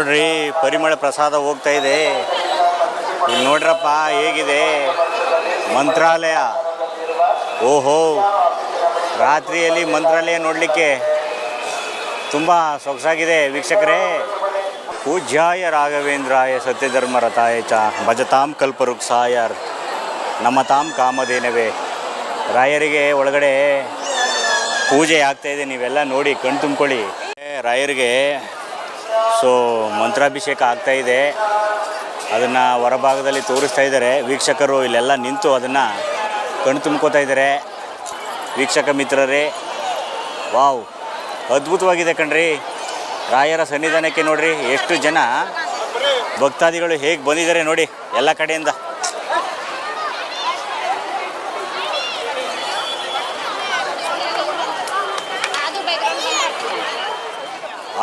ನೋಡ್ರಿ, ಪರಿಮಳ ಪ್ರಸಾದ ಹೋಗ್ತಾ ಇದೆ. ನೋಡ್ರಪ್ಪ, ಹೇಗಿದೆ? ಮಂತ್ರಾಲಯ. ಓಹೋ, ರಾತ್ರಿಯಲ್ಲಿ ಮಂತ್ರಾಲಯ ನೋಡಲಿಕ್ಕೆ ತುಂಬ ಸೊಗಸಾಗಿದೆ ವೀಕ್ಷಕರೇ. ಪೂಜ್ಯಾಯ ರಾಘವೇಂದ್ರಾಯ ಸತ್ಯಧರ್ಮ ರಥಾಯ ಚ ಭಜತಾಂ ನಮ್ಮ ನಮತಾಂ ಕಾಮಧೇನವೇ. ರಾಯರಿಗೆ ಒಳಗಡೆ ಪೂಜೆ ಆಗ್ತಾ ಇದೆ, ನೀವೆಲ್ಲ ನೋಡಿ ಕಣ್ ತುಂಬ್ಕೊಳ್ಳಿ. ರಾಯರಿಗೆ ಸೊ ಮಂತ್ರಾಭಿಷೇಕ ಆಗ್ತಾ ಇದೆ. ಅದನ್ನು ಹೊರಭಾಗದಲ್ಲಿ ತೋರಿಸ್ತಾ ಇದ್ದಾರೆ. ವೀಕ್ಷಕರು ಇಲ್ಲೆಲ್ಲ ನಿಂತು ಅದನ್ನು ಕಣ್ಣು ತುಂಬ್ಕೋತಾ ಇದ್ದಾರೆ. ವೀಕ್ಷಕ ಮಿತ್ರರೇ, ವಾವ್, ಅದ್ಭುತವಾಗಿದೆ ಕಣ್ರಿ. ರಾಯರ ಸನ್ನಿಧಾನಕ್ಕೆ ನೋಡ್ರಿ, ಎಷ್ಟು ಜನ ಭಕ್ತಾದಿಗಳು ಹೇಗೆ ಬಂದಿದ್ದಾರೆ ನೋಡಿ, ಎಲ್ಲ ಕಡೆಯಿಂದ.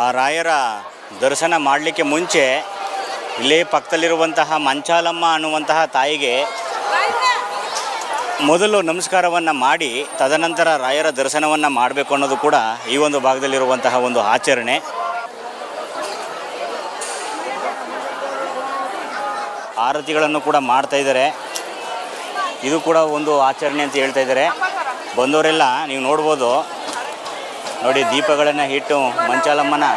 ಆ ರಾಯರ ದರ್ಶನ ಮಾಡಲಿಕ್ಕೆ ಮುಂಚೆ ಇಲ್ಲಿ ಪಕ್ಕದಲ್ಲಿರುವಂತಹ ಮಂಚಾಲಮ್ಮ ಅನ್ನುವಂತಹ ತಾಯಿಗೆ ಮೊದಲು ನಮಸ್ಕಾರವನ್ನು ಮಾಡಿ, ತದನಂತರ ರಾಯರ ದರ್ಶನವನ್ನು ಮಾಡಬೇಕು ಅನ್ನೋದು ಕೂಡ ಈ ಒಂದು ಭಾಗದಲ್ಲಿರುವಂತಹ ಒಂದು ಆಚರಣೆ. ಆರತಿಗಳನ್ನು ಕೂಡ ಮಾಡ್ತಾ ಇದ್ದಾರೆ. ಇದು ಕೂಡ ಒಂದು ಆಚರಣೆ ಅಂತ ಹೇಳ್ತಾ ಇದ್ದಾರೆ. ಬಂದವರೆಲ್ಲ ನೀವು ನೋಡ್ಬೋದು. ನೋಡಿ ದೀಪಗಳನ್ನು ಇಟ್ಟು ಮಂಚಾಲಮ್ಮನ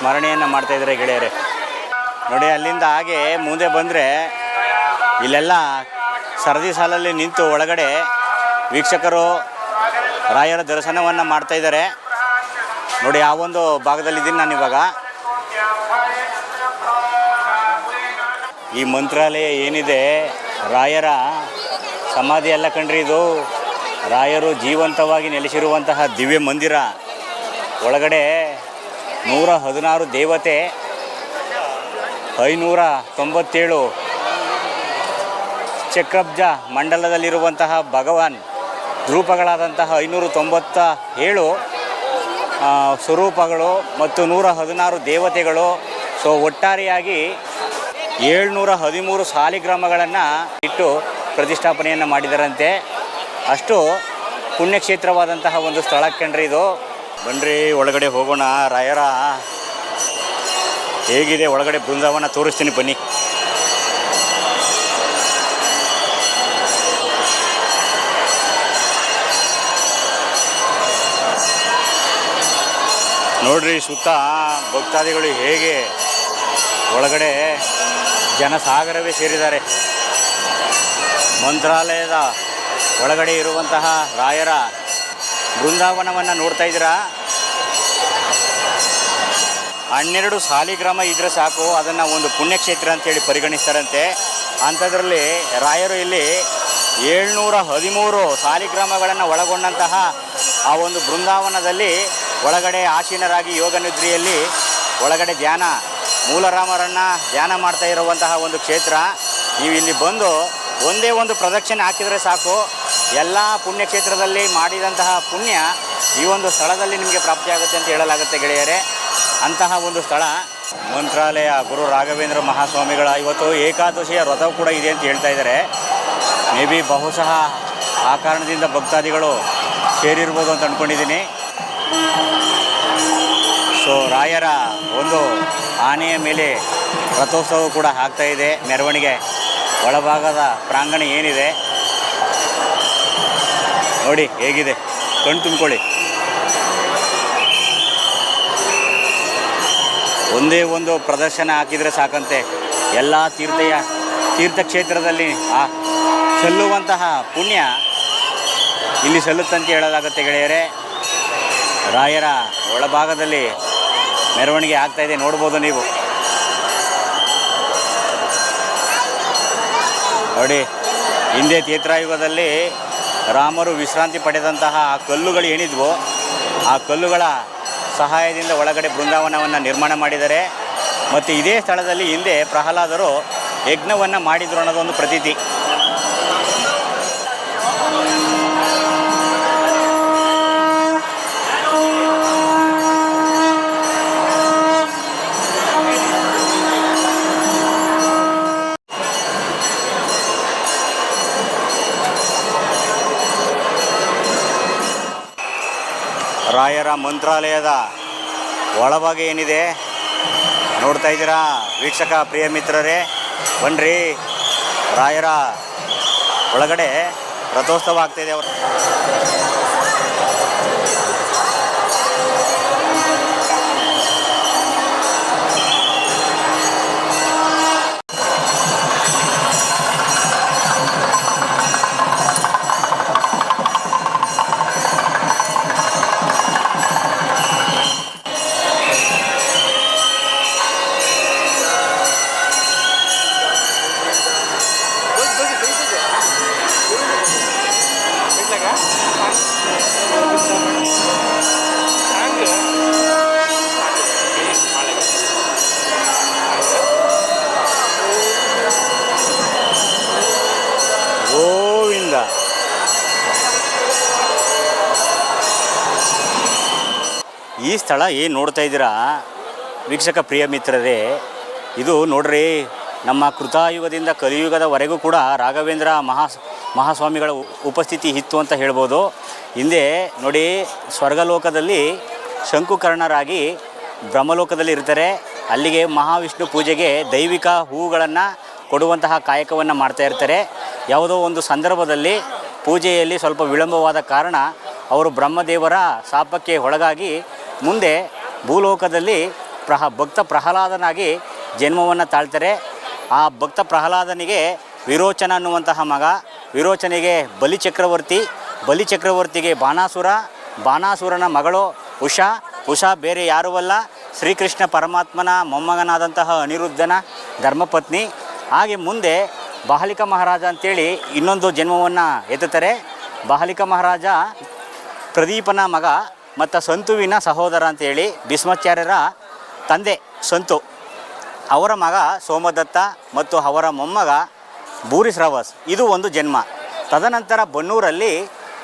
ಸ್ಮರಣೆಯನ್ನು ಮಾಡ್ತಾ ಇದ್ದಾರೆ ಗೆಳೆಯರೆ. ನೋಡಿ, ಅಲ್ಲಿಂದ ಹಾಗೆ ಮುಂದೆ ಬಂದರೆ ಇಲ್ಲೆಲ್ಲ ಸರದಿ ಸಾಲಲ್ಲಿ ನಿಂತು ಒಳಗಡೆ ವೀಕ್ಷಕರು ರಾಯರ ದರ್ಶನವನ್ನು ಮಾಡ್ತಾ ಇದ್ದಾರೆ. ನೋಡಿ, ಆ ಒಂದು ಭಾಗದಲ್ಲಿದ್ದೀನಿ ನಾನು ಇವಾಗ. ಈ ಮಂತ್ರಾಲಯ ಏನಿದೆ, ರಾಯರ ಸಮಾಧಿ ಎಲ್ಲ ಕಂಡ್ರಿ ಇದು? ರಾಯರು ಜೀವಂತವಾಗಿ ನೆಲೆಸಿರುವಂತಹ ದಿವ್ಯ ಮಂದಿರ. ಒಳಗಡೆ ನೂರ ಹದಿನಾರು ದೇವತೆ ಐನೂರ ತೊಂಬತ್ತೇಳು ಚಕ್ರಬ್ಜ ಮಂಡಲದಲ್ಲಿರುವಂತಹ ಭಗವಾನ್, ರೂಪಗಳಾದಂತಹ ಐನೂರ ತೊಂಬತ್ತ ಏಳು ಸ್ವರೂಪಗಳು ಮತ್ತು ನೂರ ಹದಿನಾರು ದೇವತೆಗಳು. ಸೊ ಒಟ್ಟಾರೆಯಾಗಿ ಏಳ್ನೂರ ಹದಿಮೂರು ಸಾಲಿಗ್ರಾಮಗಳನ್ನು ಇಟ್ಟು ಪ್ರತಿಷ್ಠಾಪನೆಯನ್ನು ಮಾಡಿದರಂತೆ. ಅಷ್ಟು ಪುಣ್ಯಕ್ಷೇತ್ರವಾದಂತಹ ಒಂದು ಸ್ಥಳ ಕಂಡ್ರೆ ಇದು ಬನ್ರಿ, ಒಳಗಡೆ ಹೋಗೋಣ, ರಾಯರ. ಹೇಗಿದೆ ಒಳಗಡೆ ಬೃಂದಾವನ? ತೋರಿಸ್ತೀನಿ ಬನ್ನಿ. ನೋಡ್ರಿ ಸುತ್ತ ಭಕ್ತಾದಿಗಳು ಹೇಗೆ ಒಳಗಡೆ ಜನಸಾಗರವೇ ಸೇರಿದ್ದಾರೆ. ಮಂತ್ರಾಲಯದ ಒಳಗಡೆ ಇರುವಂತಹ ರಾಯರ ಬೃಂದಾವನವನ್ನು ನೋಡ್ತಾ ಇದ್ದೀರಾ? ಹನ್ನೆರಡು ಸಾಲಿಗ್ರಾಮ ಇದ್ರೆ ಸಾಕು, ಅದನ್ನು ಒಂದು ಪುಣ್ಯಕ್ಷೇತ್ರ ಅಂತೇಳಿ ಪರಿಗಣಿಸ್ತಾರಂತೆ. ಅಂಥದ್ರಲ್ಲಿ ರಾಯರು ಇಲ್ಲಿ ಏಳ್ನೂರ ಹದಿಮೂರು ಸಾಲಿಗ್ರಾಮಗಳನ್ನು ಒಳಗೊಂಡಂತಹ ಆ ಒಂದು ಬೃಂದಾವನದಲ್ಲಿ ಒಳಗಡೆ ಆಸೀನರಾಗಿ ಯೋಗ ನಿದ್ರೆಯಲ್ಲಿ ಒಳಗಡೆ ಧ್ಯಾನ, ಮೂಲರಾಮರನ್ನು ಧ್ಯಾನ ಮಾಡ್ತಾ ಇರುವಂತಹ ಒಂದು ಕ್ಷೇತ್ರ. ನೀವು ಇಲ್ಲಿ ಬಂದು ಒಂದೇ ಒಂದು ಪ್ರದಕ್ಷಿಣೆ ಹಾಕಿದರೆ ಸಾಕು. ಎಲ್ಲ ಪುಣ್ಯಕ್ಷೇತ್ರದಲ್ಲಿ ಮಾಡಿದಂತಹ ಪುಣ್ಯ ಈ ಒಂದು ಸ್ಥಳದಲ್ಲಿ ನಿಮಗೆ ಪ್ರಾಪ್ತಿಯಾಗುತ್ತೆ ಅಂತ ಹೇಳಲಾಗುತ್ತೆ ಗೆಳೆಯರೇ. ಅಂತಹ ಒಂದು ಸ್ಥಳ. ಮಂತ್ರಾಲಯ ಗುರು ರಾಘವೇಂದ್ರ ಮಹಾಸ್ವಾಮಿಗಳ ಇವತ್ತು ಏಕಾದಶಿಯ ವ್ರತ ಕೂಡ ಇದೆ ಅಂತ ಹೇಳ್ತಾ ಇದ್ದಾರೆ. ಮೇ ಬಿ ಬಹುಶಃ ಆ ಕಾರಣದಿಂದ ಭಕ್ತಾದಿಗಳು ಸೇರಿರ್ಬೋದು ಅಂತ ಅಂದ್ಕೊಂಡಿದ್ದೀನಿ ಸೊ ರಾಯರ ಒಂದು ಆನೆಯ ಮೇಲೆ ರಥೋತ್ಸವ ಕೂಡ ಆಗ್ತಾ ಇದೆ. ಮೆರವಣಿಗೆ ಒಳಭಾಗದ ಪ್ರಾಂಗಣ ಏನಿದೆ? ನೋಡಿ, ಹೇಗಿದೆ? ಕಣ್ಣು ತುಂಬಿಕೊಳ್ಳಿ. ಒಂದೇ ಒಂದು ಪ್ರದರ್ಶನ ಹಾಕಿದರೆ ಸಾಕಂತೆ. ಎಲ್ಲ ತೀರ್ಥಯ, ತೀರ್ಥಕ್ಷೇತ್ರದಲ್ಲಿ, ಆ ಸಲ್ಲುವಂತಹ ಪುಣ್ಯ ಇಲ್ಲಿ ಸಲ್ಲುತ್ತಂತ ಹೇಳಲಾಗುತ್ತೆ ಗೆಳೆಯರೇ. ರಾಯರ ಒಳಭಾಗದಲ್ಲಿ ಮೆರವಣಿಗೆ ಆಗ್ತಾ ಇದೆ, ನೋಡ್ಬೋದು ನೀವು. ನೋಡಿ, ಹಿಂದೆ ತೀರ್ಥಾಯುಗದಲ್ಲಿ ರಾಮರು ವಿಶ್ರಾಂತಿ ಪಡೆದಂತಹ ಆ ಕಲ್ಲುಗಳು ಏನಿದ್ವು, ಆ ಕಲ್ಲುಗಳ ಸಹಾಯದಿಂದ ಒಳಗಡೆ ಬೃಂದಾವನವನ್ನು ನಿರ್ಮಾಣ ಮಾಡಿದ್ದಾರೆ ಮತ್ತು ಇದೇ ಸ್ಥಳದಲ್ಲಿ ಹಿಂದೆ ಪ್ರಹ್ಲಾದರು ಯಜ್ಞವನ್ನು ಮಾಡಿದ್ರು ಅನ್ನೋದೊಂದು ಪ್ರತೀತಿ. ರಾಯರ ಮಂತ್ರಾಲಯದ ಒಳಭಾಗ ಏನಿದೆ ನೋಡ್ತಾ ಇದ್ದೀರಾ? ವೀಕ್ಷಕ ಪ್ರಿಯ ಮಿತ್ರರೇ, ಬನ್ರಿ. ರಾಯರ ಒಳಗಡೆ ರಥೋತ್ಸವ ಆಗ್ತಾಯಿದೆ ಅವರು ಈ ಸ್ಥಳ ಏನು ನೋಡ್ತಾ ಇದ್ದೀರಾ? ವೀಕ್ಷಕ ಪ್ರಿಯ ಮಿತ್ರರೇ, ಇದು ನೋಡ್ರಿ, ನಮ್ಮ ಕೃತಾಯುಗದಿಂದ ಕಲಿಯುಗದವರೆಗೂ ಕೂಡ ರಾಘವೇಂದ್ರ ಮಹಾ ಮಹಾಸ್ವಾಮಿಗಳ ಉಪಸ್ಥಿತಿ ಇತ್ತು ಅಂತ ಹೇಳ್ಬೋದು. ಹಿಂದೆ ನೋಡಿ, ಸ್ವರ್ಗಲೋಕದಲ್ಲಿ ಶಂಕುಕರ್ಣರಾಗಿ ಬ್ರಹ್ಮಲೋಕದಲ್ಲಿ ಇರ್ತಾರೆ. ಅಲ್ಲಿಗೆ ಮಹಾವಿಷ್ಣು ಪೂಜೆಗೆ ದೈವಿಕ ಹೂಗಳನ್ನು ಕೊಡುವಂತಹ ಕಾಯಕವನ್ನು ಮಾಡ್ತಾ ಇರ್ತಾರೆ. ಯಾವುದೋ ಒಂದು ಸಂದರ್ಭದಲ್ಲಿ ಪೂಜೆಯಲ್ಲಿ ಸ್ವಲ್ಪ ವಿಳಂಬವಾದ ಕಾರಣ ಅವರು ಬ್ರಹ್ಮದೇವರ ಶಾಪಕ್ಕೆ ಒಳಗಾಗಿ ಮುಂದೆ ಭೂಲೋಕದಲ್ಲಿ ಪ್ರಹ, ಭಕ್ತ ಪ್ರಹ್ಲಾದನಾಗಿ ಜನ್ಮವನ್ನು ತಾಳ್ತಾರೆ. ಆ ಭಕ್ತ ಪ್ರಹ್ಲಾದನಿಗೆ ವಿರೋಚನ ಅನ್ನುವಂತಹ ಮಗ, ವಿರೋಚನೆಗೆ ಬಲಿ ಚಕ್ರವರ್ತಿ, ಬಲಿ ಚಕ್ರವರ್ತಿಗೆ ಬಾಣಾಸುರ, ಬಾಣಾಸುರನ ಮಗಳು ಉಷಾ ಉಷಾ ಬೇರೆ ಯಾರೂ ಅಲ್ಲ. ಶ್ರೀಕೃಷ್ಣ ಪರಮಾತ್ಮನ ಮೊಮ್ಮಗನಾದಂತಹ ಅನಿರುದ್ಧನ ಧರ್ಮಪತ್ನಿ. ಹಾಗೆ ಮುಂದೆ ಬಾಹಲಿಕ ಮಹಾರಾಜ ಅಂತೇಳಿ ಇನ್ನೊಂದು ಜನ್ಮವನ್ನು ಎತ್ತುತ್ತಾರೆ. ಬಾಹಲಿಕ ಮಹಾರಾಜ ಪ್ರದೀಪನ ಮಗ ಮತ್ತು ಸಂತುವಿನ ಸಹೋದರ ಅಂತೇಳಿ ಭೀಸ್ಮಾಚಾರ್ಯರ ತಂದೆ ಸಂತು. ಅವರ ಮಗ ಸೋಮದತ್ತ ಮತ್ತು ಅವರ ಮೊಮ್ಮಗ ಭೂರಿಶ್ರವಸ್. ಇದು ಒಂದು ಜನ್ಮ. ತದನಂತರ ಬನ್ನೂರಲ್ಲಿ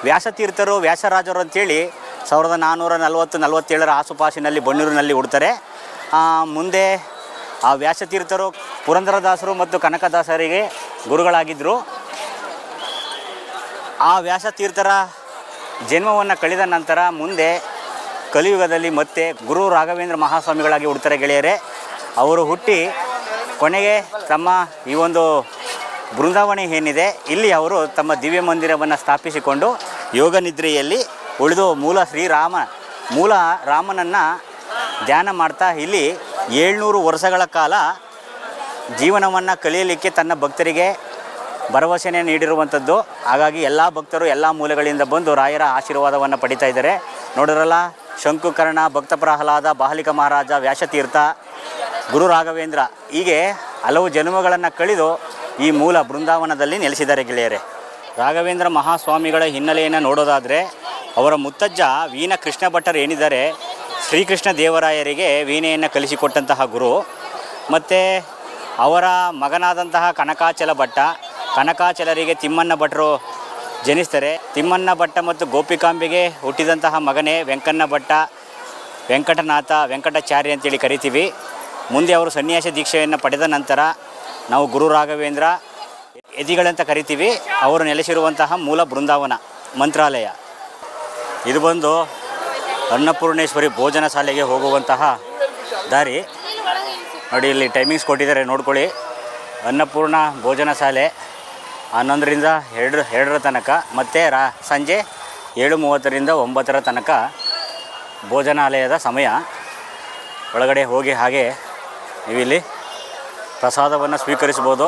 ವ್ಯಾಸತೀರ್ಥರು, ವ್ಯಾಸರಾಜರು ಅಂತೇಳಿ ಸಾವಿರದ ನಾನ್ನೂರ ನಲವತ್ತು, ನಲವತ್ತೇಳರ ಆಸುಪಾಸಿನಲ್ಲಿ ಬನ್ನೂರಿನಲ್ಲಿ ಹುಡ್ತಾರೆ. ಮುಂದೆ ಆ ವ್ಯಾಸತೀರ್ಥರು ಪುರಂದರದಾಸರು ಮತ್ತು ಕನಕದಾಸರಿಗೆ ಗುರುಗಳಾಗಿದ್ದರು ಆ ವ್ಯಾಸತೀರ್ಥರ ಜನ್ಮವನ್ನು ಕಳೆದ ನಂತರ ಮುಂದೆ ಕಲಿಯುಗದಲ್ಲಿ ಮತ್ತೆ ಗುರು ರಾಘವೇಂದ್ರ ಮಹಾಸ್ವಾಮಿಗಳಾಗಿ ಹುಡ್ತಾರೆ ಗೆಳೆಯರೆ. ಅವರು ಹುಟ್ಟಿ ಕೊನೆಗೆ ತಮ್ಮ ಈ ಒಂದು ಬೃಂದಾವಣೆ ಏನಿದೆ, ಇಲ್ಲಿ ಅವರು ತಮ್ಮ ದಿವ್ಯ ಮಂದಿರವನ್ನು ಸ್ಥಾಪಿಸಿಕೊಂಡು ಯೋಗ ನಿದ್ರೆಯಲ್ಲಿ ಉಳಿದು ಮೂಲ ಶ್ರೀರಾಮ ಮೂಲ ರಾಮನನ್ನು ಧ್ಯಾನ ಮಾಡ್ತಾ ಇಲ್ಲಿ ಏಳ್ನೂರು ವರ್ಷಗಳ ಕಾಲ ಜೀವನವನ್ನು ಕಲಿಯಲಿಕ್ಕೆ ತನ್ನ ಭಕ್ತರಿಗೆ ಭರವಸೆನೇ ನೀಡಿರುವಂಥದ್ದು. ಹಾಗಾಗಿ ಎಲ್ಲ ಭಕ್ತರು ಎಲ್ಲ ಮೂಲೆಗಳಿಂದ ಬಂದು ರಾಯರ ಆಶೀರ್ವಾದವನ್ನು ಪಡಿತಾ ಇದ್ದಾರೆ. ನೋಡಿದ್ರಲ್ಲ, ಶಂಕುಕರ್ಣ, ಭಕ್ತ ಪ್ರಹ್ಲಾದ ಬಾಹಲಿಕ ಮಹಾರಾಜ, ವ್ಯಾಸತೀರ್ಥ, ಗುರು ರಾಘವೇಂದ್ರ. ಹೀಗೆ ಹಲವು ಜನ್ಮಗಳನ್ನು ಕಳೆದು ಈ ಮೂಲ ಬೃಂದಾವನದಲ್ಲಿ ನೆಲೆಸಿದ್ದಾರೆ ಗೆಳೆಯರೆ. ರಾಘವೇಂದ್ರ ಮಹಾಸ್ವಾಮಿಗಳ ಹಿನ್ನೆಲೆಯನ್ನು ನೋಡೋದಾದರೆ, ಅವರ ಮುತ್ತಜ್ಜ ವೀಣ ಕೃಷ್ಣ ಭಟ್ಟರು ಏನಿದ್ದಾರೆ, ಶ್ರೀಕೃಷ್ಣ ದೇವರಾಯರಿಗೆ ವೀಣೆಯನ್ನು ಕಲಿಸಿಕೊಟ್ಟಂತಹ ಗುರು. ಮತ್ತು ಅವರ ಮಗನಾದಂತಹ ಕನಕಾಚಲ ಭಟ್ಟ ಕನಕಾಚಲರಿಗೆ ತಿಮ್ಮಣ್ಣ ಭಟ್ರು ಜನಿಸ್ತಾರೆ. ತಿಮ್ಮಣ್ಣ ಭಟ್ಟ ಮತ್ತು ಗೋಪಿಕಾಂಬೆಗೆ ಹುಟ್ಟಿದಂತಹ ಮಗನೇ ವೆಂಕಣ್ಣ ಭಟ್ಟ, ವೆಂಕಟನಾಥ, ವೆಂಕಟಾಚಾರ್ಯ ಅಂತೇಳಿ ಕರಿತೀವಿ. ಮುಂದೆ ಅವರು ಸನ್ಯಾಸ ದೀಕ್ಷೆಯನ್ನು ಪಡೆದ ನಂತರ ನಾವು ಗುರು ರಾಘವೇಂದ್ರ ಯತಿಗಳಂತ ಕರಿತೀವಿ. ಅವರು ನೆಲೆಸಿರುವಂತಹ ಮೂಲ ಬೃಂದಾವನ, ಮಂತ್ರಾಲಯ. ಇದು ಬಂದು ಅನ್ನಪೂರ್ಣೇಶ್ವರಿ ಭೋಜನ ಶಾಲೆಗೆ ಹೋಗುವಂತಹ ದಾರಿ. ನೋಡಿ, ಇಲ್ಲಿ ಟೈಮಿಂಗ್ಸ್ ಕೊಟ್ಟಿದ್ದಾರೆ, ನೋಡ್ಕೊಳ್ಳಿ. ಅನ್ನಪೂರ್ಣ ಭೋಜನ ಶಾಲೆ. ಹನ್ನೊಂದರಿಂದ ಎರಡು, ಎರಡರ ತನಕ ಮತ್ತು ರಾ, ಸಂಜೆ ಏಳು ಮೂವತ್ತರಿಂದ ಒಂಬತ್ತರ ತನಕ ಭೋಜನಾಲಯದ ಸಮಯ. ಒಳಗಡೆ ಹೋಗಿ ಹಾಗೆ ನೀವಿಲ್ಲಿ ಪ್ರಸಾದವನ್ನು ಸ್ವೀಕರಿಸ್ಬೋದು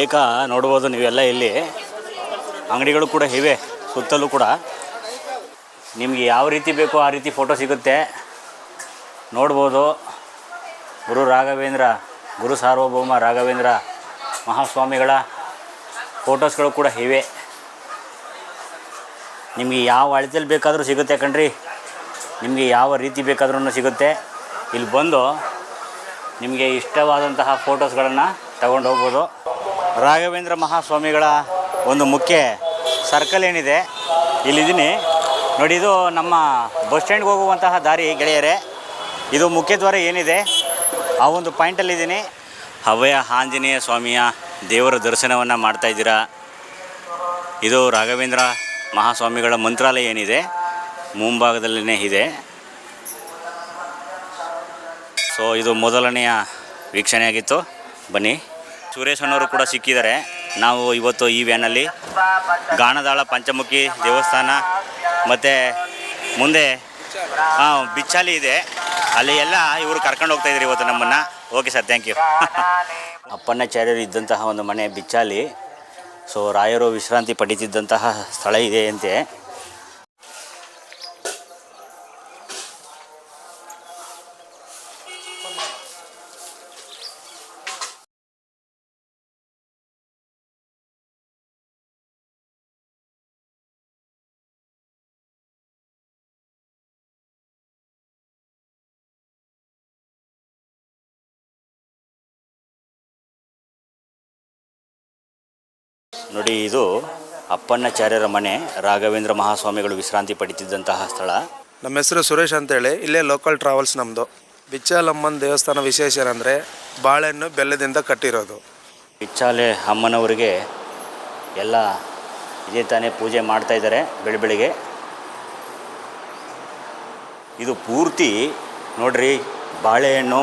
ಏಕ ನೋಡ್ಬೋದು ನೀವೆಲ್ಲ ಇಲ್ಲಿ. ಅಂಗಡಿಗಳು ಕೂಡ ಇವೆ, ಸುತ್ತಲೂ ಕೂಡ. ನಿಮಗೆ ಯಾವ ರೀತಿ ಬೇಕೋ ಆ ರೀತಿ ಫೋಟೋ ಸಿಗುತ್ತೆ. ನೋಡ್ಬೋದು. ಗುರು ರಾಘವೇಂದ್ರ ಗುರು ಸಾರ್ವಭೌಮ ರಾಘವೇಂದ್ರ ಮಹಾಸ್ವಾಮಿಗಳ ಫೋಟೋಸ್ಗಳು ಕೂಡ ಇವೆ. ನಿಮಗೆ ಯಾವ ಅಳತೆಯಲ್ಲಿ ಬೇಕಾದರೂ ಸಿಗುತ್ತೆ ಕಣ್ರಿ. ನಿಮಗೆ ಯಾವ ರೀತಿ ಬೇಕಾದ್ರೂ ಸಿಗುತ್ತೆ. ಇಲ್ಲಿ ಬಂದು ನಿಮಗೆ ಇಷ್ಟವಾದಂತಹ ಫೋಟೋಸ್ಗಳನ್ನು ತಗೊಂಡು ಹೋಗ್ಬೋದು. ರಾಘವೇಂದ್ರ ಮಹಾಸ್ವಾಮಿಗಳ ಒಂದು ಮುಖ್ಯ ಸರ್ಕಲ್ ಏನಿದೆ, ಇಲ್ಲಿದ್ದೀನಿ. ನೋಡಿ, ಇದು ನಮ್ಮ ಬಸ್ ಸ್ಟ್ಯಾಂಡ್ಗೆ ಹೋಗುವಂತಹ ದಾರಿ ಗೆಳೆಯರೆ. ಇದು ಮುಖ್ಯದ್ವಾರ ಏನಿದೆ ಆ ಒಂದು ಪಾಯಿಂಟಲ್ಲಿದ್ದೀನಿ ಹವ್ಯ ಆಂಜನೇಯ ಸ್ವಾಮಿಯ ದೇವರ ದರ್ಶನವನ್ನು ಮಾಡ್ತಾ ಇದ್ದೀರಾ? ಇದು ರಾಘವೇಂದ್ರ ಮಹಾಸ್ವಾಮಿಗಳ ಮಂತ್ರಾಲಯ ಏನಿದೆ? ಮುಂಭಾಗದಲ್ಲೇ ಇದೆ. ಸೊ ಇದು ಮೊದಲನೆಯ ವೀಕ್ಷಣೆಯಾಗಿತ್ತು. ಬನ್ನಿ. ಸುರೇಶ್ ಕೂಡ ಸಿಕ್ಕಿದ್ದಾರೆ. ನಾವು ಇವತ್ತು ಈ ವ್ಯಾನಲ್ಲಿ ಗಾಣದಾಳ ಪಂಚಮುಖಿ ದೇವಸ್ಥಾನ ಮತ್ತು ಮುಂದೆ ಬಿಚ್ಚಾಲಿ ಇದೆ. ಅಲ್ಲಿ ಎಲ್ಲ ಇವರು ಕರ್ಕೊಂಡು ಹೋಗ್ತಾ ಇದ್ರಿ ಇವತ್ತು ನಮ್ಮನ್ನು. ಓಕೆ ಸರ್ ಥ್ಯಾಂಕ್ ಯು ಅಪ್ಪಣ್ಣಾಚಾರ್ಯರು ಇದ್ದಂತಹ ಒಂದು ಮನೆ ಬಿಚ್ಚಾಲಿ, ಸೊ ರಾಯರು ವಿಶ್ರಾಂತಿ ಪಡೀತಿದ್ದಂತಹ ಸ್ಥಳ ಇದೆ ಅಂತೆ. ನೋಡಿ ಇದು ಅಪ್ಪಣ್ಣಾಚಾರ್ಯರ ಮನೆ ರಾಘವೇಂದ್ರ ಮಹಾಸ್ವಾಮಿಗಳು ವಿಶ್ರಾಂತಿ ಪಡಿತಿದ್ದಂತಹ ಸ್ಥಳ. ನಮ್ಮ ಹೆಸರು ಸುರೇಶ್ ಅಂತೇಳಿ ಇಲ್ಲೇ ಲೋಕಲ್ ಟ್ರಾವೆಲ್ಸ್ ನಮ್ಮದು ಬಿಚ್ಚಾಲಮ್ಮನ ದೇವಸ್ಥಾನ ವಿಶೇಷ ಏನಂದರೆ ಬಾಳೆಹಣ್ಣು ಬೆಲ್ಲದಿಂದ ಕಟ್ಟಿರೋದು. ಬಿಚ್ಚಾಲೆ ಅಮ್ಮನವರಿಗೆ ಎಲ್ಲ ಇದೇ ತಾನೇ ಪೂಜೆ ಮಾಡ್ತಾ ಇದ್ದಾರೆ ಬೆಳಿ ಬೆಳಿಗ್ಗೆ. ಇದು ಪೂರ್ತಿ ನೋಡ್ರಿ ಬಾಳೆಹಣ್ಣು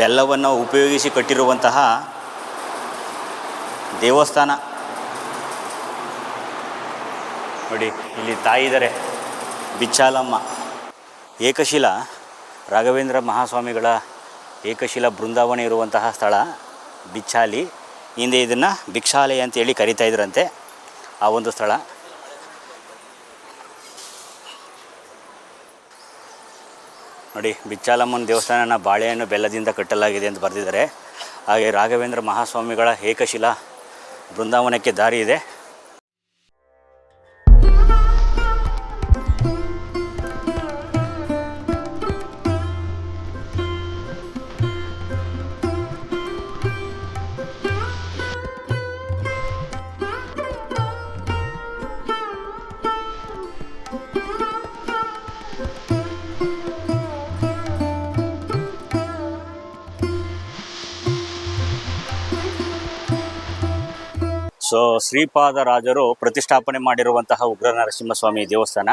ಬೆಲ್ಲವನ್ನು ಉಪಯೋಗಿಸಿ ಕಟ್ಟಿರುವಂತಹ ದೇವಸ್ಥಾನ. ನೋಡಿ ಇಲ್ಲಿ ತಾಯಿ ಇದ್ದಾರೆ ಬಿಚ್ಚಾಲಮ್ಮ. ಏಕಶಿಲ, ರಾಘವೇಂದ್ರ ಮಹಾಸ್ವಾಮಿಗಳ ಏಕಶಿಲ ಬೃಂದಾವನ ಇರುವಂತಹ ಸ್ಥಳ, ಬಿಚ್ಚಾಲಿ. ಹಿಂದೆ ಇದನ್ನು ಭಿಕ್ಷಾಲಯ ಅಂತೇಳಿ ಕರಿತಾ ಇದ್ರಂತೆ. ಆ ಒಂದು ಸ್ಥಳ. ನೋಡಿ, ಬಿಚ್ಚಾಲಮ್ಮನ ದೇವಸ್ಥಾನನ ಬಾಳೆಹಣ್ಣು ಬೆಲ್ಲದಿಂದ ಕಟ್ಟಲಾಗಿದೆ ಅಂತ ಬರೆದಿದ್ದಾರೆ. ಹಾಗೆ ರಾಘವೇಂದ್ರ ಮಹಾಸ್ವಾಮಿಗಳ ಏಕಶಿಲಾ ಬೃಂದಾವನಕ್ಕೆ ದಾರಿ ಇದೆ. ಶ್ರೀಪಾದರಾಜರು ಪ್ರತಿಷ್ಠಾಪನೆ ಮಾಡಿರುವಂತಹ ಉಗ್ರ ನರಸಿಂಹಸ್ವಾಮಿ ದೇವಸ್ಥಾನ.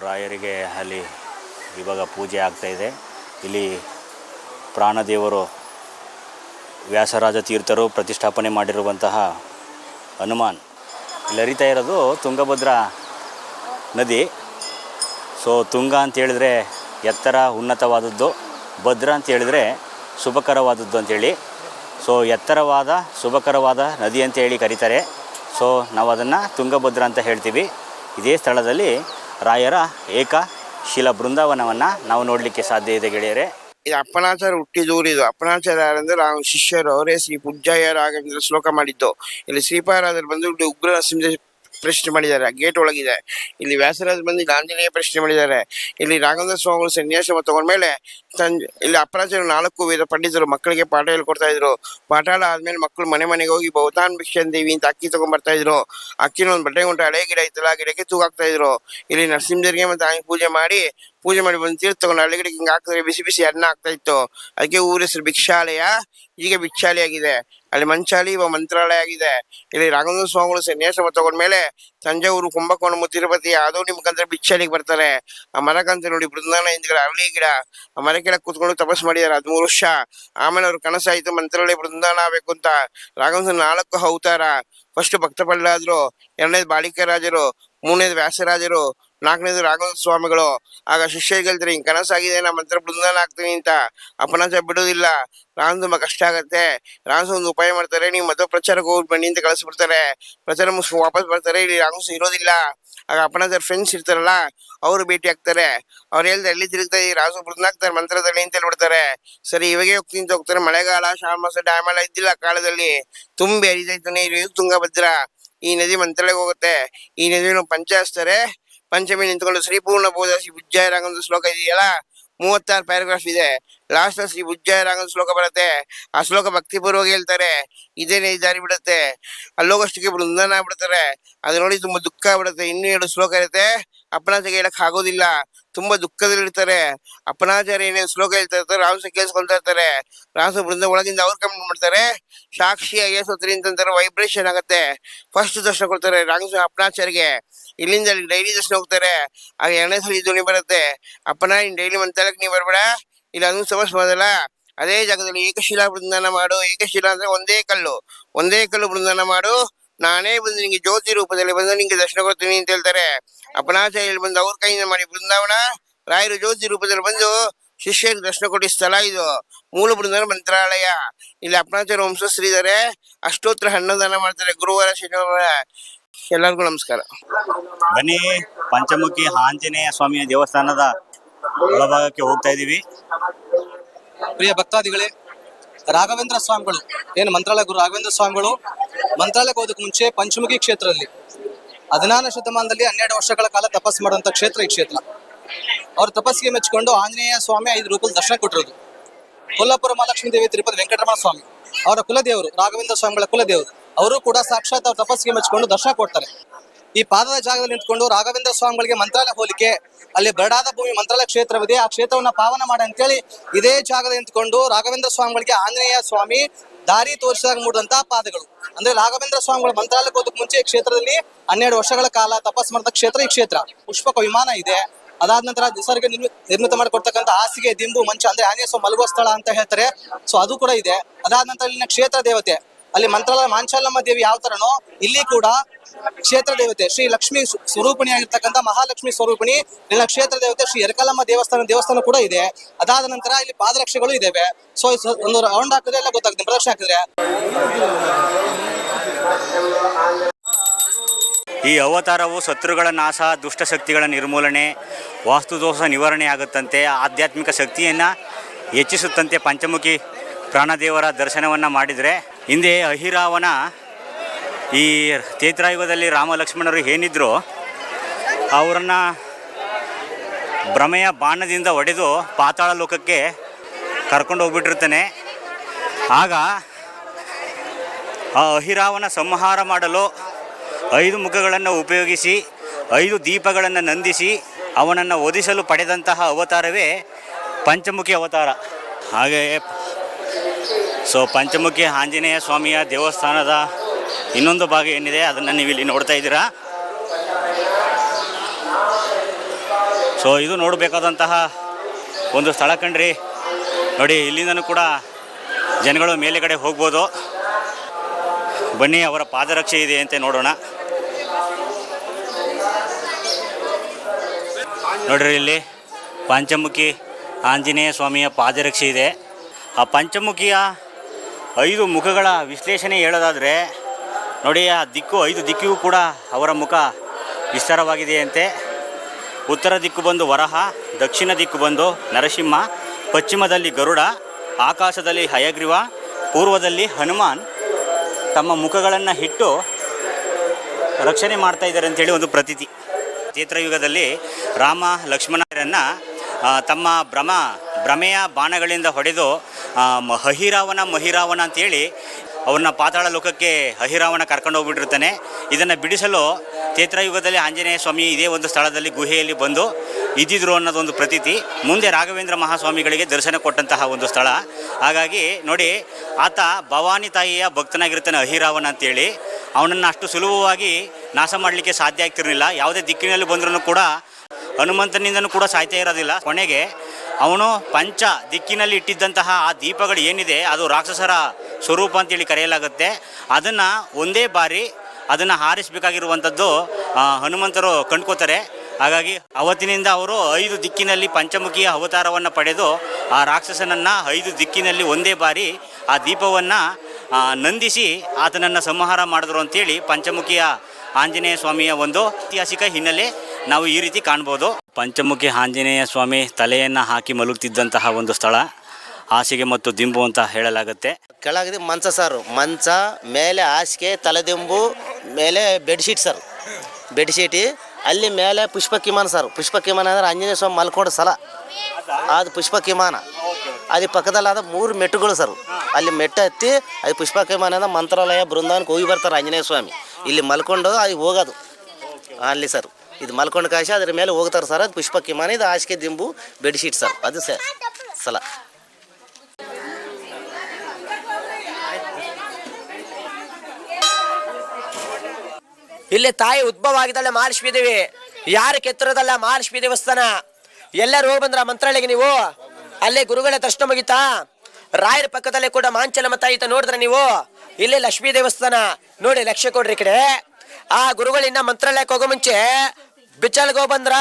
ರಾಯರಿಗೆ ಅಲ್ಲಿ ಇವಾಗ ಪೂಜೆ ಆಗ್ತಾ ಇದೆ. ಇಲ್ಲಿ ಪ್ರಾಣದೇವರು ವ್ಯಾಸರಾಜ ತೀರ್ಥರು ಪ್ರತಿಷ್ಠಾಪನೆ ಮಾಡಿರುವಂತಹ ಹನುಮಾನ್. ಇಲ್ಲಿ ಹರಿತಾ ಇರೋದು ತುಂಗಭದ್ರಾ ನದಿ. ಸೊ ತುಂಗ ಅಂತ ಹೇಳಿದ್ರೆ ಎತ್ತರ ಉನ್ನತವಾದದ್ದು, ಭದ್ರ ಅಂತ ಹೇಳಿದ್ರೆ ಶುಭಕರವಾದದ್ದು ಅಂತೇಳಿ ಸೊ ಎತ್ತರವಾದ, ಶುಭಕರವಾದ ನದಿ ಅಂತ ಹೇಳಿ ಕರೀತಾರೆ. ಸೊ ನಾವು ಅದನ್ನು ತುಂಗಭದ್ರ ಅಂತ ಹೇಳ್ತೀವಿ. ಇದೇ ಸ್ಥಳದಲ್ಲಿ ರಾಯರ ಏಕ ಶಿಲಾ ಬೃಂದಾವನವನ್ನು ನಾವು ನೋಡಲಿಕ್ಕೆ ಸಾಧ್ಯ ಇದೆ ಗೆಳೆಯರೆ. ಇದು ಅಪ್ಪನಾಚಾರ ಹುಟ್ಟಿದೂರಿದು ಅಪ್ಪನಾಚಾರ ಯಾರಂದ್ರೆ ನಾವು ಶಿಷ್ಯರು ಅವರೇ ಶ್ರೀ ಪುಜ್ಜಯ್ಯ ರಾಘವೇಂದ್ರ ಶ್ಲೋಕ ಮಾಡಿದ್ದು. ಇಲ್ಲಿ ಶ್ರೀಪಾರಾದರು ಬಂದು ಉಗ್ರ ನರಸಿಂಹ ಪ್ರಶ್ನೆ ಮಾಡಿದ್ದಾರೆ. ಗೇಟ್ ಒಳಗಿದೆ. ಇಲ್ಲಿ ವ್ಯಾಸರಾಜ್ ಬಂದು ಆಂಜನೇಯ ಪ್ರಶ್ನೆ ಮಾಡಿದ್ದಾರೆ. ಇಲ್ಲಿ ರಾಘವೇಂದ್ರ ಸ್ವಾಮಿಗಳು ಸನ್ಯಾಸ ತಗೊಂಡ್ಮೇಲೆ ಸಂಜೆ ಇಲ್ಲಿ ಅಪರಾಚಾರ್ಯ ನಾಲ್ಕು ವೇದ ಪಂಡಿತರು ಮಕ್ಕಳಿಗೆ ಪಾಠ ಹೇಳ್ಕೊಡ್ತಾ ಇದ್ರು. ಪಾಠ ಆದ್ಮೇಲೆ ಮಕ್ಕಳು ಮನೆ ಮನೆಗೆ ಹೋಗಿ ಬಹುತಾನ್ ಭಿಕ್ಷನ್ ದೇವಿ ಅಂತ ಅಕ್ಕಿ ತಗೊಂಡ್ ಬರ್ತಾ ಇದ್ರು. ಅಕ್ಕಿನ ಒಂದು ಬಟ್ಟೆ ಉಂಟು, ಹಳೆ ಗಿಡ ಇತ್ತಲ್ಲ ಗಿಡಕ್ಕೆ ತೂಗಾಕ್ತಾ ಇದ್ರು. ಇಲ್ಲಿ ನರಸಿಂಹದೇವರಿಗೆ ಮತ್ತೆ ಆಗಿ ಪೂಜೆ ಮಾಡಿ ಪೂಜೆ ಮಾಡಿ ಬಂದು ತೀರ್ಥ ತಗೊಂಡು ಗಿಡಕ್ಕೆ ಹಿಂಗೆ ಹಾಕಿದ್ರೆ ಬಿಸಿ ಬಿಸಿ ಅನ್ನ ಆಗ್ತಾ ಇತ್ತು. ಅದಕ್ಕೆ ಊರ ಹೆಸರು ಭಿಕ್ಷಾಲಯ, ಈಗ ಭಿಕ್ಷಾಲಯ ಆಗಿದೆ ಅಲ್ಲಿ ಮಂಚಾಲಿ ಇವಾಗ ಮಂತ್ರಾಲಯ ಆಗಿದೆ. ಇಲ್ಲಿ ರಾಘವೇಂದ್ರ ಸ್ವಾಮಿಗಳು ಸನ್ಯಾಸ ತಗೊಂಡ್ಮೇಲೆ ತಂಜಾವೂರು ಕುಂಭಕೋಣ ತಿರುಪತಿ ಅದು ನಿಮ್ಗಂದ್ರೆ ಬಿಚ್ಚಲಿಗೆ ಬರ್ತಾರೆ. ಆ ಮರಕ್ಕಂತ ನೋಡಿ ಬೃಂದಾನ ಹಿಂದ್ಗಡೆ ಅರಳಿ ಗಿಡ, ಆ ಮರಕ್ಕೆಲ್ಲ ಕೂತ್ಕೊಂಡು ತಪಸ್ ಮಾಡಿದಾರೆ ಹದಿಮೂರು ವರ್ಷ. ಆಮೇಲೆ ಅವ್ರ ಕನಸಾಯ್ತು, ಮಂತ್ರಾಲಯ ಬೃಂದಾನ ಆಗ್ಬೇಕು ಅಂತ. ರಾಘವೇಂದ್ರ ನಾಲ್ಕು ಅವತಾರ. ಫಸ್ಟ್ ಭಕ್ತ ಪಳ್ಳಾದ್ರು ಎರಡನೇದು ಬಾಳಿಕೆ ರಾಜರು, ಮೂರನೇದು ವ್ಯಾಸರಾಜರು ನಾಲ್ಕನೇದು ರಾಘವ ಸ್ವಾಮಿಗಳು. ಆಗ ಶಿಷ್ಯ ಹೇಳ್ತಾರೆ, ಹಿಂಗೆ ಕನಸಾಗಿದೆ, ನಾ ಮಂತ್ರ ಬೃಂದನ ಆಗ್ತೀನಿ ಅಂತ. ಅಪನಾಸ ಬಿಡೋದಿಲ್ಲ. ರಾಮ ತುಂಬಾ ಕಷ್ಟ ಆಗತ್ತೆ. ರಾಮಸ ಒಂದು ಉಪಾಯ ಮಾಡ್ತಾರೆ. ನೀವು ಮತ್ತೆ ಪ್ರಚಾರಕ್ಕೆ ಹೋಗಿ ಬನ್ನಿ ಅಂತ ಕಳಿಸ್ಬಿಡ್ತಾರೆ. ಪ್ರಚಾರ ಮುಗಿಸ್ ವಾಪಸ್ ಬರ್ತಾರೆ. ಇಲ್ಲಿ ರಾಮಸ ಇರೋದಿಲ್ಲ. ಆಗ ಅಪನಾಸ ಫ್ರೆಂಡ್ಸ್ ಇರ್ತಾರಲ್ಲ, ಅವರು ಭೇಟಿ ಆಗ್ತಾರೆ. ಅವ್ರು ಹೇಳ್ದೆ ಎಲ್ಲಿ ತಿರುಗ್ತಾ ಈ ರಾಸು ಬೃಂದಾಗ್ತಾರೆ ಮಂತ್ರದಲ್ಲಿ ಅಂತ ಹೇಳ್ಬಿಡ್ತಾರೆ. ಸರಿ, ಇವಾಗೆ ಹೋಗ್ತೀನಿ ಅಂತ ಹೋಗ್ತಾರೆ. ಮಳೆಗಾಲ ಶ್ರಾವಣ ಮಾಸ ಡ್ಯಾಮ್ ಎಲ್ಲ ಇದ್ದಿಲ್ಲ ಕಾಲದಲ್ಲಿ. ತುಂಬಿ ಹರಿದೈತೆ ನೀರು ಇದು ತುಂಗಭದ್ರ. ಈ ನದಿ ಮಂತ್ರಾಲಯಕ್ಕೆ ಹೋಗುತ್ತೆ. ಈ ನದಿಯನ್ನು ಪಂಚ ಹಚ್ತಾರೆ. ಪಂಚಮಿ ನಿಂತ್ಕೊಂಡು ಶ್ರೀ ಪೂರ್ಣ ಬೋಧ ಶ್ರೀ ಬುಜ್ಜಾಯ ರಾಘವೇಂದ್ರ ಶ್ಲೋಕ ಇದೆಯಲ್ಲ? ಮೂವತ್ತಾರು ಪ್ಯಾರಾಗ್ರಾಫ್ ಇದೆ. ಲಾಸ್ಟ್ ಶ್ರೀ ಬುಜ್ಜಾಯ ರಾಘವೇಂದ್ರ ಶ್ಲೋಕ ಬರುತ್ತೆ. ಆ ಶ್ಲೋಕ ಭಕ್ತಿಪೂರ್ವಕ ಹೇಳ್ತಾರೆ. ಇದೇನೇ ದಾರಿ ಬಿಡುತ್ತೆ. ಅಲ್ಲೋಗಷ್ಟಕ್ಕೆ ಬೃಂದನ ಆಗ್ಬಿಡ್ತಾರೆ. ಅದು ನೋಡಿ ತುಂಬಾ ದುಃಖ ಬಿಡುತ್ತೆ ಇನ್ನೂ ಎರಡು ಶ್ಲೋಕ ಇರುತ್ತೆ. ಅಪ್ಪನಾಚಾರ್ಯ ಹೇಳಕ್ ಆಗೋದಿಲ್ಲ. ತುಂಬಾ ದುಃಖದಲ್ಲಿ ಇರ್ತಾರೆ. ಅಪನಾಚಾರ ಏನೇನು ಶ್ಲೋಕ ಹೇಳ್ತಾ ಇರ್ತಾರೆ ರಾಮಸ ಕೇಳಿಸ್ಕೊಳ್ತಾ ಇರ್ತಾರೆ. ರಾಮಸ ಬೃಂದ ಒಳಗಿಂದ ಅವ್ರು ಕಮೆಂಟ್ ಮಾಡ್ತಾರೆ. ಸಾಕ್ಷಿ ಅಯ್ಯಸೋತ್ರಿ ಅಂತಂತಾರೆ ವೈಬ್ರೇಷನ್ ಆಗತ್ತೆ. ಫಸ್ಟ್ ದರ್ಶನ ಕೊಡ್ತಾರೆ ರಾಮಸ ಅಪ್ಪನಾಚಾರ್ಯಗೆ ಇಲ್ಲಿಂದ ಅಲ್ಲಿ ಡೈಲಿ ದರ್ಶನ ಹೋಗ್ತಾರೆ. ಆಗ ಎರಡನೇ ಸಲ ಧ್ವನಿ ಬರುತ್ತೆ. ಅಪ್ಪನ, ನೀನ್ ಡೈಲಿ ಮಂತಾಲಕ್ ನೀ ಬರ್ಬೇಡ. ಇಲ್ಲಿ ಅದನ್ನು ಸಮಸ್ಬೋದಲ್ಲ ಅದೇ ಜಾಗದಲ್ಲಿ ಏಕಶಿಲಾ ಬೃಂದನ ಮಾಡು. ಏಕಶಿಲಾ ಅಂದ್ರೆ ಒಂದೇ ಕಲ್ಲು. ಒಂದೇ ಕಲ್ಲು ಬೃಂದನ ಮಾಡು. ನಾನೇ ಬಂದು ನಿಮಗೆ ಜ್ಯೋತಿ ರೂಪದಲ್ಲಿ ಬಂದು ನಿಮಗೆ ದರ್ಶನ ಕೊಡ್ತೀನಿ ಅಂತ ಹೇಳ್ತಾರೆ. ಅಪನಾಚಾರ್ಯರು ಬಂದು ಅವ್ರ ಕೈಯಿಂದ ಮಾಡಿ ಬೃಂದಾವನ ರಾಯರು ಜ್ಯೋತಿ ರೂಪದಲ್ಲಿ ಬಂದು ಶಿಷ್ಯರಿಗೆ ದರ್ಶನ ಕೊಟ್ಟಿದ್ದ ಸ್ಥಳ ಇದು. ಮೂಲ ಬೃಂದನ ಮಂತ್ರಾಲಯ. ಇಲ್ಲಿ ಅಪನಾಚಾರ್ಯ ವಂಶಸ್ಥರಿದ್ದಾರೆ ಅಷ್ಟೋತ್ರ ಅನ್ನದಾನ ಮಾಡ್ತಾರೆ ಗುರುವಾರ ಶನಿವಾರ. ಎಲ್ಲರಿಗೂ ನಮಸ್ಕಾರ. ಬನ್ನಿ ಪಂಚಮುಖಿ ಆಂಜನೇಯ ಸ್ವಾಮಿಯ ದೇವಸ್ಥಾನದ ಒಳಭಾಗಕ್ಕೆ ಹೋಗ್ತಾ ಇದೀವಿ. ಪ್ರಿಯ ಭಕ್ತಾದಿಗಳೇ ರಾಘವೇಂದ್ರ ಸ್ವಾಮಿಗಳು, ಏನು ಮಂತ್ರಾಲಯ ಗುರು ರಾಘವೇಂದ್ರ ಸ್ವಾಮಿಗಳು, ಮಂತ್ರಾಲಯಕ್ಕೆ ಹೋದಕ್ಕೆ ಮುಂಚೆ ಪಂಚಮುಖಿ ಕ್ಷೇತ್ರದಲ್ಲಿ, ಹದಿನಾರನೇ ಶತಮಾನದಲ್ಲಿ ಹನ್ನೆರಡು ವರ್ಷಗಳ ಕಾಲ ತಪಸ್ಸು ಮಾಡುವಂಥ ಕ್ಷೇತ್ರ ಈ ಕ್ಷೇತ್ರ. ಅವ್ರ ತಪಸ್ಸಿಗೆ ಮೆಚ್ಚಿಕೊಂಡು ಆಂಜನೇಯ ಸ್ವಾಮಿ ಐದು ರೂಪದಲ್ಲಿ ದರ್ಶನ ಕೊಟ್ಟಿರೋದು. ಕೊಲ್ಲಾಪುರ ಮಹಾಲಕ್ಷ್ಮೀ ದೇವಿ ತಿರುಪತಿ ವೆಂಕಟರಮಣ ಸ್ವಾಮಿ, ಅವರ ಕುಲದೇವರು, ರಾಘವೇಂದ್ರ ಸ್ವಾಮಿಗಳ ಕುಲದೇವರು, ಅವರು ಕೂಡ ಸಾಕ್ಷಾತ್ ಅವ್ರ ತಪಸ್ಸಿಗೆ ಮೆಚ್ಚಿಕೊಂಡು ದರ್ಶನ ಕೊಡ್ತಾರೆ. ಈ ಪಾದದ ಜಾಗದಲ್ಲಿ ನಿಂತ್ಕೊಂಡು ರಾಘವೇಂದ್ರ ಸ್ವಾಮಿಗಳಿಗೆ ಮಂತ್ರಾಲಯ ಹೋಲಿಕೆ, ಅಲ್ಲಿ ಬರಡಾದ ಭೂಮಿ ಮಂತ್ರಾಲಯ ಕ್ಷೇತ್ರವಿದೆ. ಆ ಕ್ಷೇತ್ರವನ್ನ ಪಾವನ ಮಾಡಿ ಅಂತೇಳಿ ಇದೇ ಜಾಗದಲ್ಲಿ ನಿಂತ್ಕೊಂಡು ರಾಘವೇಂದ್ರ ಸ್ವಾಮಿಗಳಿಗೆ ಆಂಜನೇಯ ಸ್ವಾಮಿ ದಾರಿ ತೋರಿಸಿದಾಗ ಮೂಡಿದಂತಹ ಪಾದಗಳು. ಅಂದ್ರೆ ರಾಘವೇಂದ್ರ ಸ್ವಾಮಿಗಳು ಮಂತ್ರಾಲಯಕ್ಕೆ ಹೋದಕ್ಕೆ ಮುಂಚೆ ಈ ಕ್ಷೇತ್ರದಲ್ಲಿ ಹನ್ನೆರಡು ವರ್ಷಗಳ ಕಾಲ ತಪಸ್ ಮಾಡಿದ ಕ್ಷೇತ್ರ ಈ ಕ್ಷೇತ್ರ. ಪುಷ್ಪಕ ವಿಮಾನ ಇದೆ. ಅದಾದ ನಂತರ ನಿಸರ್ಗ ನಿರ್ಮಿ- ನಿರ್ಮಿತ ಮಾಡಿಕೊಡ್ತಕ್ಕಂಥ ಹಾಸಿಗೆ, ದಿಂಬು, ಮಂಚ, ಅಂದ್ರೆ ಆಂಜನೇಯ ಸ್ವಾಮಿ ಮಲಗುವ ಸ್ಥಳ ಅಂತ ಹೇಳ್ತಾರೆ. ಸೊ ಅದು ಕೂಡ ಇದೆ. ಅದಾದ ನಂತರ ಇಲ್ಲಿನ ಕ್ಷೇತ್ರ ದೇವತೆ. ಅಲ್ಲಿ ಮಂತ್ರಾಲಯ ಮಾಂಚಾಲಮ್ಮ ದೇವಿ ಯಾವ ತರನೋ, ಇಲ್ಲಿ ಕೂಡ ಕ್ಷೇತ್ರ ದೇವತೆ, ಶ್ರೀ ಲಕ್ಷ್ಮಿ ಸ್ವರೂಪಿಣಿ ಆಗಿರ್ತಕ್ಕಂಥ ಮಹಾಲಕ್ಷ್ಮಿ ಸ್ವರೂಪಿಣಿ, ಇಲ್ಲಿನ ಕ್ಷೇತ್ರ ದೇವತೆ ಶ್ರೀ ಎರಕಲಮ್ಮ ದೇವಸ್ಥಾನ ದೇವಸ್ಥಾನ ಕೂಡ ಇದೆ. ಅದಾದ ನಂತರ ಇಲ್ಲಿ ಪಾದರಕ್ಷೆಗಳು ಇದಾವೆ. ಸೊ ಒಂದು ರೌಂಡ್ ಹಾಕಿದ್ರೆ ಎಲ್ಲ ಗೊತ್ತಾಗ್ತದೆ ಪ್ರದಕ್ಷಿಣೆ ಹಾಕಿದ್ರೆ. ಈ ಅವತಾರವು ಶತ್ರುಗಳ ನಾಶ ದುಷ್ಟಶಕ್ತಿಗಳ ನಿರ್ಮೂಲನೆ, ವಾಸ್ತುದೋಷ ನಿವಾರಣೆ ಆಗುತ್ತಂತೆ. ಆಧ್ಯಾತ್ಮಿಕ ಶಕ್ತಿಯನ್ನು ಹೆಚ್ಚಿಸುತ್ತಂತೆ. ಪಂಚಮುಖಿ ಪ್ರಾಣದೇವರ ದರ್ಶನವನ್ನು ಮಾಡಿದರೆ, ಹಿಂದೆ ಅಹಿರಾವನ, ಈ ತೇತ್ರಾಯುಗದಲ್ಲಿ ರಾಮ ಲಕ್ಷ್ಮಣರು ಏನಿದ್ರು, ಅವರನ್ನು ಭ್ರಮೆಯ ಬಾಣದಿಂದ ಒಡೆದು ಪಾತಾಳ ಲೋಕಕ್ಕೆ ಕರ್ಕೊಂಡು ಹೋಗ್ಬಿಟ್ಟಿರ್ತಾನೆ. ಆಗ ಆ ಅಹಿರಾವನ ಸಂಹಾರ ಮಾಡಲು ಐದು ಮುಖಗಳನ್ನು ಉಪಯೋಗಿಸಿ, ಐದು ದೀಪಗಳನ್ನು ನಂದಿಸಿ, ಅವನನ್ನು ಒದಿಸಲು ಪಡೆದಂತಹ ಅವತಾರವೇ ಪಂಚಮುಖಿ ಅವತಾರ. ಹಾಗೆಯೇ ಸೊ ಪಂಚಮುಖಿ ಆಂಜನೇಯ ಸ್ವಾಮಿಯ ದೇವಸ್ಥಾನದ ಇನ್ನೊಂದು ಭಾಗ ಏನಿದೆ ಅದನ್ನು ನೀವು ಇಲ್ಲಿ ನೋಡ್ತಾ ಇದ್ದೀರಾ? ಸೊ ಇದು ನೋಡಬೇಕಾದಂತಹ ಒಂದು ಸ್ಥಳ ಕಣ್ರಿ. ನೋಡಿ, ಇಲ್ಲಿಂದನೂ ಕೂಡ ಜನಗಳು ಮೇಲೆಗಡೆ ಹೋಗ್ಬೋದು. ಬನ್ನಿ, ಅವರ ಪಾದರಕ್ಷೆ ಇದೆ ಅಂತ ನೋಡೋಣ. ನೋಡ್ರಿ, ಇಲ್ಲಿ ಪಂಚಮುಖಿ ಆಂಜನೇಯ ಸ್ವಾಮಿಯ ಪಾದರಕ್ಷೆ ಇದೆ. ಆ ಪಂಚಮುಖಿಯ ಐದು ಮುಖಗಳ ವಿಶ್ಲೇಷಣೆ ಹೇಳೋದಾದರೆ, ನೋಡಿ ಆ ದಿಕ್ಕು, ಐದು ದಿಕ್ಕಿಗೂ ಕೂಡ ಅವರ ಮುಖ ವಿಸ್ತಾರವಾಗಿದೆಯಂತೆ. ಉತ್ತರ ದಿಕ್ಕು ಬಂದು ವರಹ, ದಕ್ಷಿಣ ದಿಕ್ಕು ಬಂದು ನರಸಿಂಹ, ಪಶ್ಚಿಮದಲ್ಲಿ ಗರುಡ, ಆಕಾಶದಲ್ಲಿ ಹಯಗ್ರೀವ, ಪೂರ್ವದಲ್ಲಿ ಹನುಮಾನ್ ತಮ್ಮ ಮುಖಗಳನ್ನು ಇಟ್ಟು ರಕ್ಷಣೆ ಮಾಡ್ತಾ ಇದ್ದಾರೆ ಅಂತೇಳಿ ಒಂದು ಪ್ರತೀತಿ. ಚೇತ್ರಯುಗದಲ್ಲಿ ರಾಮ, ಲಕ್ಷ್ಮಣರನ್ನು ತಮ್ಮ ಭ್ರಮ, ಭ್ರಮೆಯ ಬಾಣಗಳಿಂದ ಹೊಡೆದು ಅಹಿರಾವನ ಮಹಿರಾವನ ಅಂತೇಳಿ ಅವ್ರನ್ನ ಪಾತಾಳ ಲೋಕಕ್ಕೆ ಅಹಿರಾವಣ ಕರ್ಕೊಂಡು ಹೋಗ್ಬಿಟ್ಟಿರ್ತಾನೆ. ಇದನ್ನು ಬಿಡಿಸಲು ಚೈತ್ರಯುಗದಲ್ಲಿ ಆಂಜನೇಯ ಸ್ವಾಮಿ ಇದೇ ಒಂದು ಸ್ಥಳದಲ್ಲಿ ಗುಹೆಯಲ್ಲಿ ಬಂದು ಇದ್ದಿದ್ರು ಅನ್ನೋದೊಂದು ಪ್ರತೀತಿ. ಮುಂದೆ ರಾಘವೇಂದ್ರ ಮಹಾಸ್ವಾಮಿಗಳಿಗೆ ದರ್ಶನ ಕೊಟ್ಟಂತಹ ಒಂದು ಸ್ಥಳ. ಹಾಗಾಗಿ ನೋಡಿ, ಆತ ಭವಾನಿ ತಾಯಿಯ ಭಕ್ತನಾಗಿರ್ತಾನೆ ಅಹಿರಾವಣ ಅಂತೇಳಿ. ಅವನನ್ನು ಅಷ್ಟು ಸುಲಭವಾಗಿ ನಾಶ ಮಾಡಲಿಕ್ಕೆ ಸಾಧ್ಯ ಆಗ್ತಿರಲಿಲ್ಲ. ಯಾವುದೇ ದಿಕ್ಕಿನಲ್ಲಿ ಬಂದ್ರೂ ಕೂಡ ಹನುಮಂತನಿಂದನೂ ಕೂಡ ಸಾಯ್ತಾ ಇರೋದಿಲ್ಲ. ಕೊನೆಗೆ ಅವನು ಪಂಚ ದಿಕ್ಕಿನಲ್ಲಿ ಇಟ್ಟಿದ್ದಂತಹ ಆ ದೀಪಗಳು ಏನಿದೆ, ಅದು ರಾಕ್ಷಸರ ಸ್ವರೂಪ ಅಂತೇಳಿ ಕರೆಯಲಾಗುತ್ತೆ. ಅದನ್ನು ಒಂದೇ ಬಾರಿ ಅದನ್ನು ಹಾರಿಸಬೇಕಾಗಿರುವಂಥದ್ದು ಹನುಮಂತರು ಕಂಡ್ಕೋತಾರೆ. ಹಾಗಾಗಿ ಅವತ್ತಿನಿಂದ ಅವರು ಐದು ದಿಕ್ಕಿನಲ್ಲಿ ಪಂಚಮುಖಿಯ ಅವತಾರವನ್ನು ಪಡೆದು ಆ ರಾಕ್ಷಸನನ್ನು ಐದು ದಿಕ್ಕಿನಲ್ಲಿ ಒಂದೇ ಬಾರಿ ಆ ದೀಪವನ್ನು ನಂದಿಸಿ ಆತನನ್ನು ಸಂಹಾರ ಮಾಡಿದ್ರು ಅಂತೇಳಿ ಪಂಚಮುಖಿಯ ಆಂಜನೇಯ ಸ್ವಾಮಿಯ ಒಂದು ಐತಿಹಾಸಿಕ ಹಿನ್ನೆಲೆ ನಾವು ಈ ರೀತಿ ಕಾಣ್ಬೋದು. ಪಂಚಮುಖಿ ಆಂಜನೇಯ ಸ್ವಾಮಿ ತಲೆಯನ್ನು ಹಾಕಿ ಮಲಗುತ್ತಿದ್ದಂತಹ ಒಂದು ಸ್ಥಳ. ಹಾಸಿಗೆ ಮತ್ತು ದಿಂಬು ಅಂತ ಹೇಳಲಾಗುತ್ತೆ. ಕೆಳಗಿದೆ ಮಂಚ ಸರ್. ಮಂಚ, ಮೇಲೆ ಹಾಸಿಗೆ ತಲೆದಿಂಬು ಮೇಲೆ ಬೆಡ್ಶೀಟ್ ಸರ್. ಬೆಡ್ಶೀಟಿ ಅಲ್ಲಿ ಮೇಲೆ ಪುಷ್ಪ ಕಿಮಾನ ಸರ್. ಪುಷ್ಪ ಕಿಮಾನ ಅಂದ್ರೆ ಆಂಜನೇಯ ಸ್ವಾಮಿ ಮಲ್ಕೊಂಡು ಸಲ ಅದು ಪುಷ್ಪ ಕಿಮಾನ ಅಲ್ಲಿ ಪಕ್ಕದಲ್ಲಾದ ಮೂರು ಮೆಟ್ಟುಗಳು ಸರ್. ಅಲ್ಲಿ ಮೆಟ್ಟ ಹತ್ತಿ ಅದು ಪುಷ್ಪ ಮಂತ್ರಾಲಯ, ಬೃಂದಾವನಕ್ಕೆ ಹೋಗಿ ಬರ್ತಾರೆ ಆಂಜನೇಯ ಸ್ವಾಮಿ. ಇಲ್ಲಿ ಮಲ್ಕೊಂಡು ಅಲ್ಲಿ ಹೋಗೋದು. ಅಲ್ಲಿ ಸರ್. ಇದು ಮಲ್ಕೊಂಡು ಕಾಶಿ ಅದ್ರ ಮೇಲೆ ಹೋಗ್ತಾರೆ ಸರ್. ಅದು ಪುಷ್ಪಕ ಮನೆ, ಇದು ಹಾಸಿಗೆ ದಿಂಬು, ಬೆಡ್ಶೀಟ್ ಸರ್. ಅದು ಸರ್ ಸಲ. ಇಲ್ಲಿ ತಾಯಿ ಉದ್ಭವ ಆಗಿದ್ದಲ್ಲ ಮಹಾಲಕ್ಷ್ಮೀ ದೇವಿ. ಯಾರ ಕೆತ್ತರದಲ್ಲ ಮಹಾಲಕ್ಷ್ಮೀ ದೇವಸ್ಥಾನ? ಎಲ್ಲರೂ ಹೋಗಿ ಬಂದ್ರ ಮಂತ್ರಾಲಯಕ್ಕೆ ನೀವು? ಅಲ್ಲೇ ಗುರುಗಳ ದರ್ಶನ ಮುಗಿತಾ? ರಾಯರ ಪಕ್ಕದಲ್ಲೇ ಕೂಡ ಮಾಂಚಲ ಮತ ಐತ ನೋಡಿದ್ರೆ ನೀವು? ಇಲ್ಲೇ ಲಕ್ಷ್ಮೀ ದೇವಸ್ಥಾನ. ನೋಡಿ, ಲಕ್ಷ್ಯ ಕೊಡ್ರಿ ಕಡೆ. ಆ ಗುರುಗಳಿಂದ ಮಂತ್ರಾಲಯಕ್ಕೆ ಹೋಗೋ ಮುಂಚೆ ಬಿಚ್ಚಲ್ಗೆ ಬಂದ್ರ?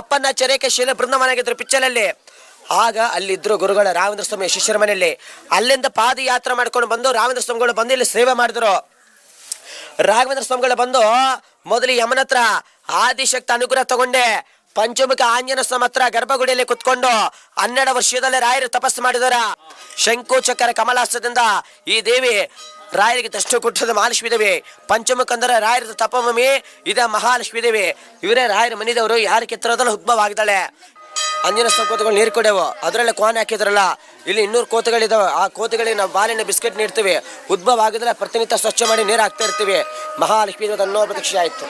ಅಪ್ಪನ ಚರೇಕೆ ಶೀಲ ಬೃಂದವನಾಗಿದ್ರು ಪಿಚ್ಚಲಲ್ಲಿ. ಆಗ ಅಲ್ಲಿದ್ರು ಗುರುಗಳ ರಾವೇಂದ್ರ ಸ್ವಾಮಿ ಶಿಷ್ಯರ ಮನೆಯಲ್ಲಿ. ಅಲ್ಲಿಂದ ಪಾದಯಾತ್ರೆ ಮಾಡ್ಕೊಂಡು ಬಂದು ರಾವೇಂದ್ರ ಸ್ವಾಮಿಗಳು ಬಂದು ಇಲ್ಲಿ ಸೇವೆ ಮಾಡಿದ್ರು. ರಾಘವೇಂದ್ರ ಸ್ವಾಮಿಗಳು ಬಂದು ಮೊದಲು ಯಮನ ಹತ್ರ ಆದಿಶಕ್ತಿ ಅನುಗ್ರಹ ತಗೊಂಡೆ. ಪಂಚಮುಖ ಆಂಜನ ಸ್ವಾಮಿ ಹತ್ರ ಗರ್ಭಗುಡಿಯಲ್ಲಿ ಕುತ್ಕೊಂಡು ಹನ್ನೆರಡು ವರ್ಷದಲ್ಲೇ ರಾಯರು ತಪಸ್ಸು ಮಾಡಿದಾರ. ಶಂಕು ಚಕ್ರ ಕಮಲಾಸ್ತ್ರದಿಂದ ಈ ದೇವಿ ರಾಯರಿಗೆ ದಷ್ಟು ಕೊಟ್ಟದ ಮಹಾಲಕ್ಷ್ಮಿ ದೇವಿ ಪಂಚಮುಖ ಅಂದ್ರೆ ರಾಯರದ ತಪಮಮಿ, ಇದ ಮಹಾಲಕ್ಷ್ಮಿ ದೇವಿ ಇವರೇ ರಾಯರ ಮನಿದವರು, ಯಾರ ಕಿತ್ತರೋದ್ರಲ್ಲಿ ಉದ್ಭವ ಆಗಿದ್ದಾಳೆ ಅಂಜನ ಕೋತುಗಳು ನೀರು ಕೊಡೆವು ಅದರಲ್ಲೇ ಕೋನ್ ಹಾಕಿದ್ರಲ್ಲ, ಇಲ್ಲಿ ಇನ್ನೂರು ಕೋತುಗಳಿದಾವೆ. ಆ ಕೋತುಗಳಿಗೆ ನಾವು ಬಾಲಿನ ಬಿಸ್ಕೆಟ್ ನೀಡ್ತೀವಿ. ಉದ್ಭವ ಆಗಿದ್ರೆ ಪ್ರತಿನಿತ್ಯ ಸ್ವಚ್ಛ ಮಾಡಿ ನೀರು ಹಾಕ್ತಾ ಇರ್ತೀವಿ. ಮಹಾಲಕ್ಷ್ಮಿ ಅನ್ನೋ ಪ್ರತೀಕ್ಷೆ ಆಯಿತು.